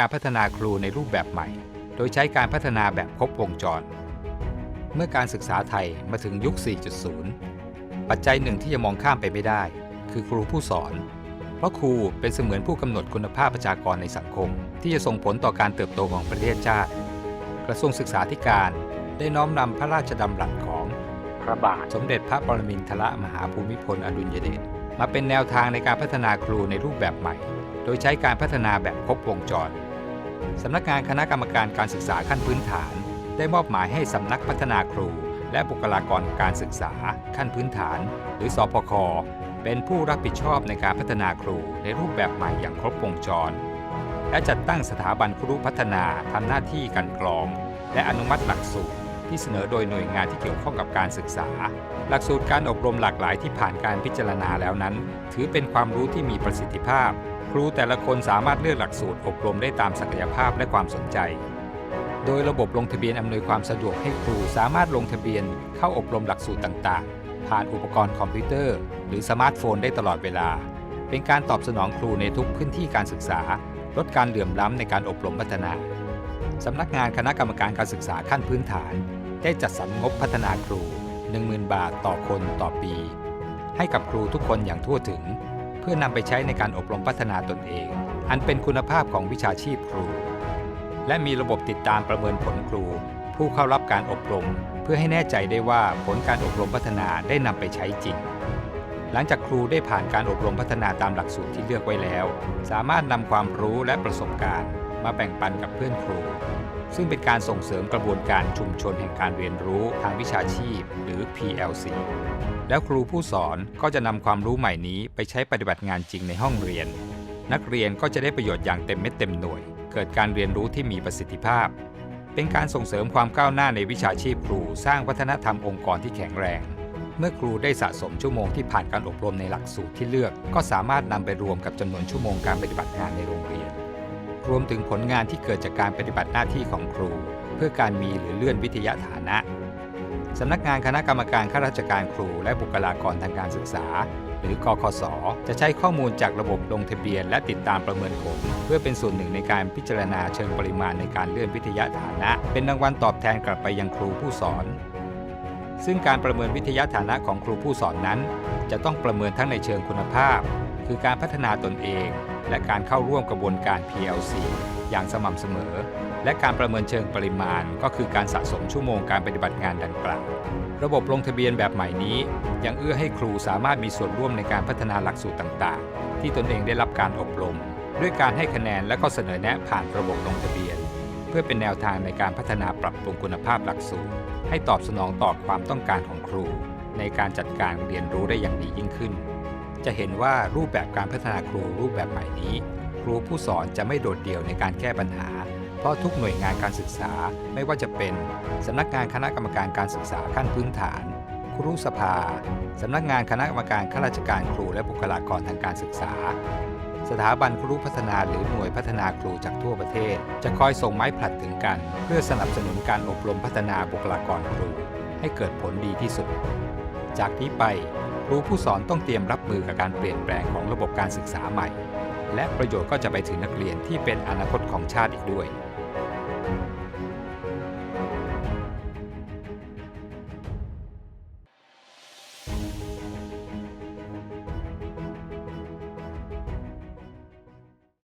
การพัฒนาครูในรูปแบบใหม่ โดยใช้การพัฒนาแบบครบวงจร เมื่อการศึกษาไทยมาถึงยุค 4.0 ปัจจัยหนึ่งที่จะมองข้ามไปไม่ได้ คือครูผู้สอน เพราะครูเป็นเสมือนผู้กำหนดคุณภาพประชากรในสังคม ที่จะส่งผลต่อการเติบโตของประเทศชาติ กระทรวงศึกษาธิการได้น้อมนำพระราชดำรัสของพระบาทสมเด็จพระปรมินทรมหาภูมิพลอดุลยเดชมาเป็นแนวทางในการพัฒนาครูในรูปแบบใหม่ โดยใช้การพัฒนาแบบครบวงจร สำนักงานคณะกรรมการการศึกษาขั้นพื้นฐาน ได้มอบหมายให้สำนักพัฒนาครู และบุคลากรการศึกษา ขั้นพื้นฐาน หรือสอพคเป็นผู้รับผิดชอบในการพัฒนาครูในรูปแบบใหม่อย่างครบวงจร และจัดตั้งสถาบันครูพัฒนาทำหน้าที่กันกรอง และอนุมัติหลักสูตรที่เสนอโดยหน่วยงานที่เกี่ยวข้องกับการศึกษา หลักสูตรการอบรมหลากหลายที่ผ่านการพิจารณาแล้วนั้น ถือเป็นความรู้ที่มีประสิทธิภาพ ครูแต่ละคนสามารถเลือกหลักสูตรอบรมได้ตามศักยภาพและความสนใจ โดยระบบลงทะเบียนอำนวยความสะดวกให้ครูสามารถลงทะเบียนเข้าอบรมหลักสูตรต่างๆ ผ่านอุปกรณ์คอมพิวเตอร์ หรือสมาร์ทโฟนได้ตลอดเวลา เป็นการตอบสนองครูในทุกพื้นที่การศึกษา ลดการเหลื่อมล้ำในการอบรมพัฒนาสำนักงานคณะกรรมการการศึกษาขั้นพื้นฐาน ได้จัดสรรงบพัฒนาครู 10,000 บาทต่อคนต่อปี ให้กับครูทุกคนอย่างทั่วถึง เพื่อนำไปใช้ในการอบรมพัฒนาตนเอง อันเป็นคุณภาพของวิชาชีพครู และมีระบบติดตามประเมินผลครู ผู้เข้ารับการอบรม เพื่อให้แน่ใจได้ว่าผลการอบรมพัฒนาได้นำไปใช้จริง หลังจากครูได้ผ่านการอบรมพัฒนาตามหลักสูตรที่เลือกไว้แล้ว สามารถนำความรู้และประสบการณ์ มาแบ่งปันกับเพื่อนครู ซึ่งเป็นการส่งเสริมกระบวนการชุมชนแห่งการเรียนรู้ทางวิชาชีพ หรือ PLC แล้วครูผู้สอนก็จะนำความรู้ใหม่นี้ไปใช้ปฏิบัติงานจริงในห้องเรียน นักเรียนก็จะได้ประโยชน์อย่างเต็มเม็ดเต็มหน่วย เกิดการเรียนรู้ที่มีประสิทธิภาพ เป็นการส่งเสริมความก้าวหน้าในวิชาชีพครูสร้างวัฒนธรรมองค์กรที่แข็งแรง เมื่อครูได้สะสมชั่วโมงที่ผ่านการอบรมในหลักสูตรที่เลือก ก็สามารถนำไปรวมกับจำนวนชั่วโมงการปฏิบัติงานในโรงเรียน รวมถึงผลงานที่เกิดจากการปฏิบัติหน้าที่ของครู เพื่อการมีหรือเลื่อนวิทยาฐานะสำนักงานคณะกรรมการข้าราชการครู และบุคลากรทางการศึกษา หรือกคสจะใช้ข้อมูลจากระบบลงทะเบียน และติดตามประเมินผล เพื่อเป็นส่วนหนึ่งในการพิจารณาเชิงปริมาณในการเลื่อนวิทยาฐานะ เป็นรางวัลตอบแทนกลับไปยังครูผู้สอน ซึ่งการประเมินวิทยาฐานะของครูผู้สอนนั้น จะต้องประเมินทั้งในเชิงคุณภาพ คือการพัฒนาตนเอง และการเข้าร่วมกระบวนการ PLC อย่างสม่ำเสมอ และการประเมินเชิงปริมาณ ก็คือการสะสมชั่วโมงการปฏิบัติงานดังกล่าวระบบลงทะเบียนแบบใหม่นี้ ยังเอื้อให้ครูสามารถมีส่วนร่วมในการพัฒนาหลักสูตรต่างๆ ที่ตนเองได้รับการอบรม ด้วยการให้คะแนนและก็เสนอแนะผ่านระบบลงทะเบียน เพื่อเป็นแนวทางในการพัฒนาปรับปรุงคุณภาพหลักสูตร ให้ตอบสนองต่อความต้องการของครู ในการจัดการเรียนรู้ได้อย่างดียิ่งขึ้น จะเห็นว่ารูปแบบการพัฒนาครูรูปแบบใหม่นี้ ครูผู้สอนจะไม่โดดเดี่ยวในการแก้ปัญหา เพราะทุกหน่วยงานการศึกษาไม่ว่าจะเป็นสำนักงานคณะกรรมการการศึกษาขั้นพื้นฐาน ครูสภาสำนักงานคณะกรรมการข้าราชการครูและบุคลากรทางการศึกษา สถาบันครูพัฒนาหรือหน่วยพัฒนาครูจากทั่วประเทศ จะคอยส่งไม้ผลัดถึงกัน เพื่อสนับสนุนการอบรมพัฒนาบุคลากรครู ให้เกิดผลดีที่สุด จากนี้ไป รูผู้สอนต้องเตรียมรับมือกับการเปลี่ยนแปลงของระบบการศึกษาใหม่ และประโยชน์ก็จะไปถึงนักเรียนที่เป็นอนาคตของชาติอีกด้วย